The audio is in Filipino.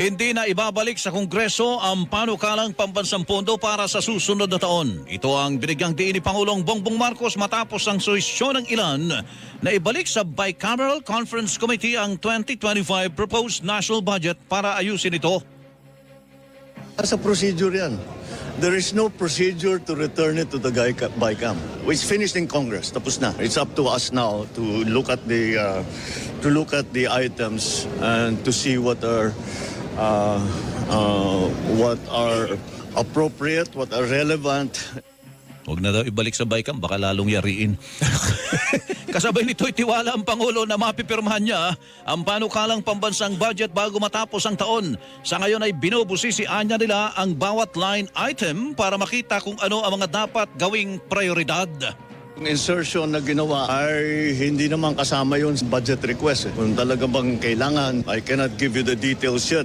Hindi na ibabalik sa Kongreso ang panukalang pambansang pondo para sa susunod na taon. Ito ang binigyang diin ni Pangulong Bongbong Marcos matapos ang suwisyon ng ilan na ibalik sa Bicameral Conference Committee ang 2025 proposed national budget para ayusin ito. Sa procedure yan. There is no procedure to return it to the BICAM. It's finished in Congress. Tapos na. It's up to us now to look at the uh, to look at the items and to see what are uh, uh, what are appropriate, what are relevant, Huwag na daw ibalik sa Bicam, baka lalong yariin. Kasabay nito'y tiwala ang Pangulo na mapipirmahan niya ang panukalang pambansang budget bago matapos ang taon. Sa ngayon ay binubusisian niya nila ang bawat line item para makita kung ano ang mga dapat gawing prioridad. Yung insertion na ginawa ay hindi naman kasama yun sa budget request. eh. Kung talaga bang kailangan, I cannot give you the details yet.